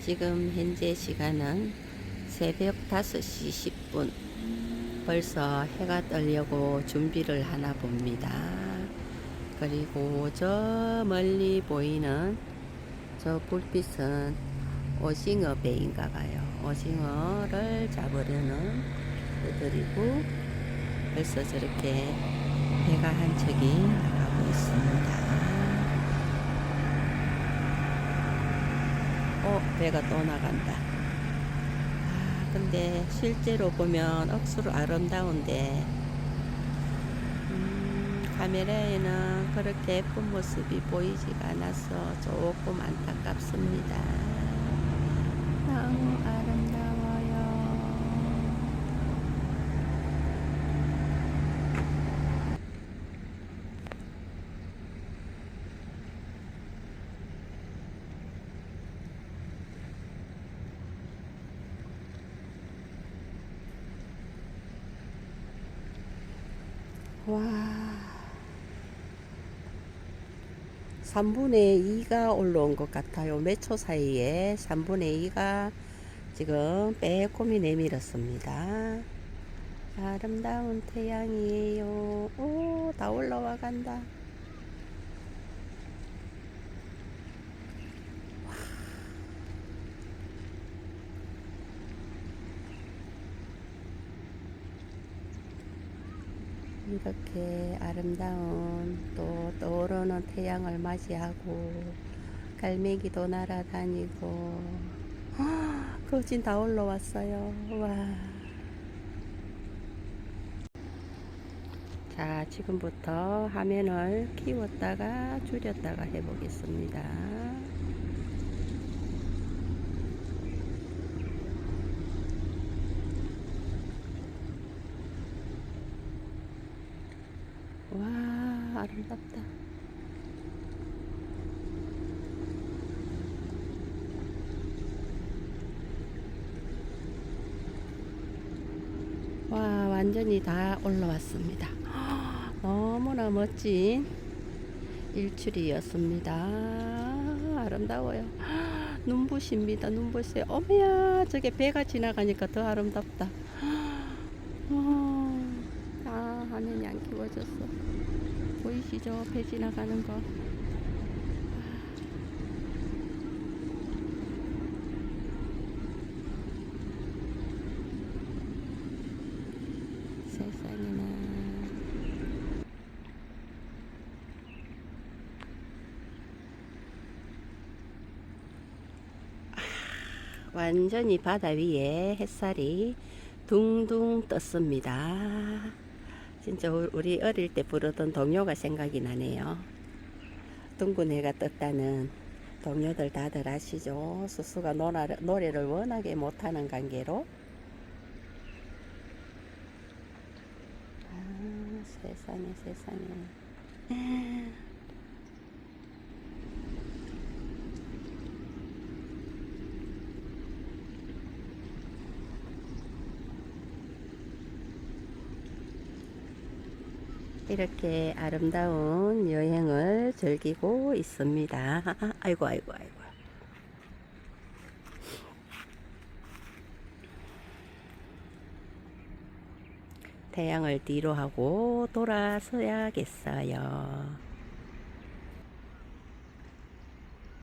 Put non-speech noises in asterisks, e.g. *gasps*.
지금 현재 시간은 새벽 5시 10분. 벌써 해가 뜨려고 준비를 하나 봅니다. 그리고 저 멀리 보이는 저 불빛은 오징어 배인가 봐요. 오징어를 잡으려는 애들이고 벌써 저렇게 배가 한 척이 나가고 있습니다. 어, 배가 또 나간다. 아, 근데 실제로 보면 억수로 아름다운데, 음, 카메라에는 그렇게 예쁜 모습이 보이지가 않아서 조금 안타깝습니다. 너무 아름다워요. 와. 3분의 2가 올라온 것 같아요. 몇 초 사이에 3분의 2가 지금 빼꼼히 내밀었습니다. 아름다운 태양이에요. 오, 다 올라와 간다. 이렇게 아름다운 또 떠오르는 태양을 맞이하고 갈매기도 날아다니고 거진 다 올라왔어요. 와. 자, 지금부터 화면을 키웠다가 줄였다가 해보겠습니다. 와, 아름답다. 와, 완전히 다 올라왔습니다. *gasps* 너무나 멋진 일출이었습니다. 아름다워요. *gasps* 눈부십니다. 눈부세요. 어머야, 저게 배가 지나가니까 더 아름답다. *gasps* 어, 아, 화면이 안 키워졌어. 보이시죠? 배 지나가는 거. 세상에나. 완전히 바다 위에 햇살이 둥둥 떴습니다. 진짜 우- 우리 어릴 때 부르던 동요가 생각이 나네요. 둥근 해가 떴다는 동요들 다들 아시죠? 수수가 노래를 워낙에 못하는 관계로 아, 세상에 세상에 이렇게 아름다운 여행을 즐기고 있습니다. *laughs* 아이고, 아이고, 아이고. 태양을 뒤로 하고 돌아서야겠어요.